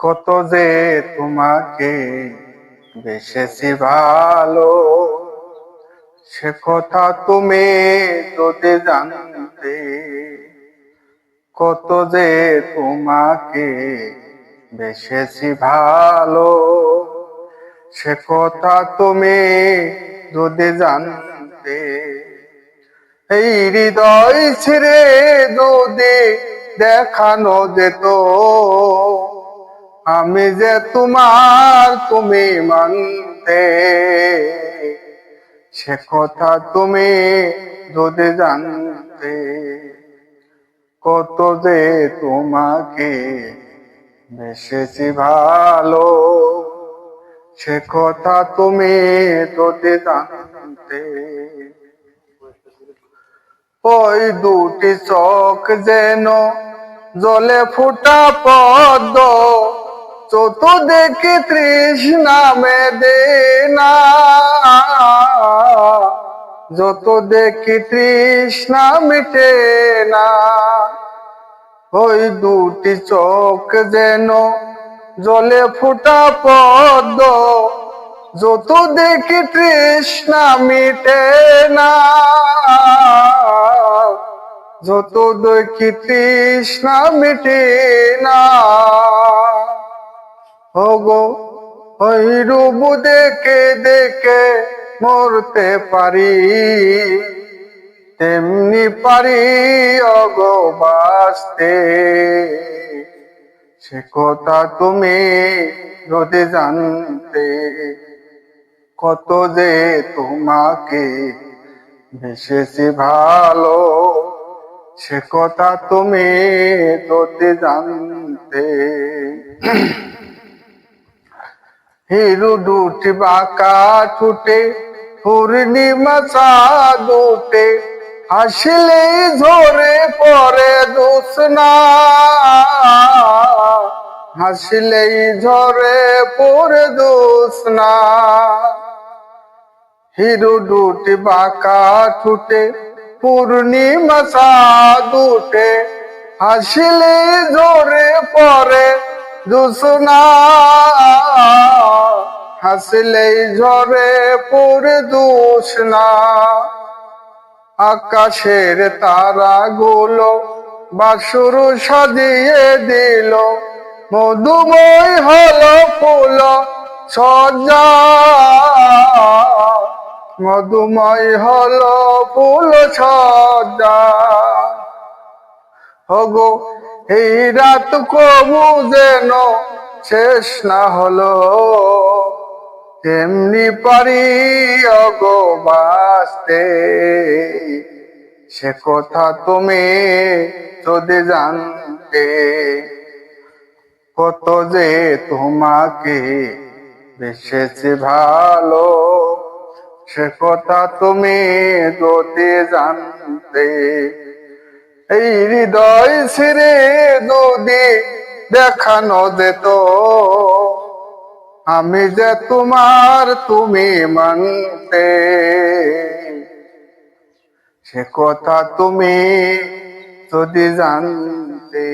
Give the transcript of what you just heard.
কত যে তোমাকে বেসেছি ভালো। সে কথা তুমি যদি জানতে, কত যে তোমাকে বেসেছি ভালো। সে কথা তুমি যদি জানতে, এই হৃদয় ছিঁড়ে যদি দেখানো যেত আমি যে তোমার তুমি মানতে, সে কথা তুমি যদি জানতে, কত যে তোমাকে বেসেছি ভালো, সে কথা তুমি যদি জানতে। ওই দুটি চোখ যেন জলে ফুটা পদ্ম চত দেখি তৃষ্ণা মেদে না যত দেখি তৃষ্ণা মিটে না ওই দুটি চোখ যেন জলে ফুটা পদ্ম। যত দেখি তৃষ্ণা মিটে না যত দেখি তৃষ্ণা মিটে না ওগো ওই রূপ দেখে দেখে মরতে পারি। তেমনি পারি অগো বাঁচতে। সে কথা তুমি যদি জানতে, কত যে তোমাকে বেসেছি ভালো, সে কথা তুমি যদি জানতে। হিরু দুটি বাঁকা ঠুটে পূর্ণিমা দুটে। হাসলে ঝরে পরে দোষনা হাসলেই ঝরে পরে দোষনা হিরু দুটি বাঁকা ঠুটে পূর্ণিমা দুটে। হাসলে ঝরে পরে দোষনা হাসলেই ঝরে পড়ে দোষনা আকাশের তারা গুলো বাসুর সাজিয়ে দিল। মধুময় হলো ফুল সজ্জা। মধুময় হলো ফুল সজ্জা। হগো এই রাত কবু যেন শেষ না হলো। তেমনি পারি অগো বাঁচতে। সে কথা তুমি যদি জানতে, কত যে তোমাকে বেসেছি ভালো, সে কথা তুমি যদি জানতে। এই হৃদয় ছিঁড়ে নদী দেখানো যেত আমি যে তোমার তুমি মানতে, সে কথা তুমি যদি জানতে।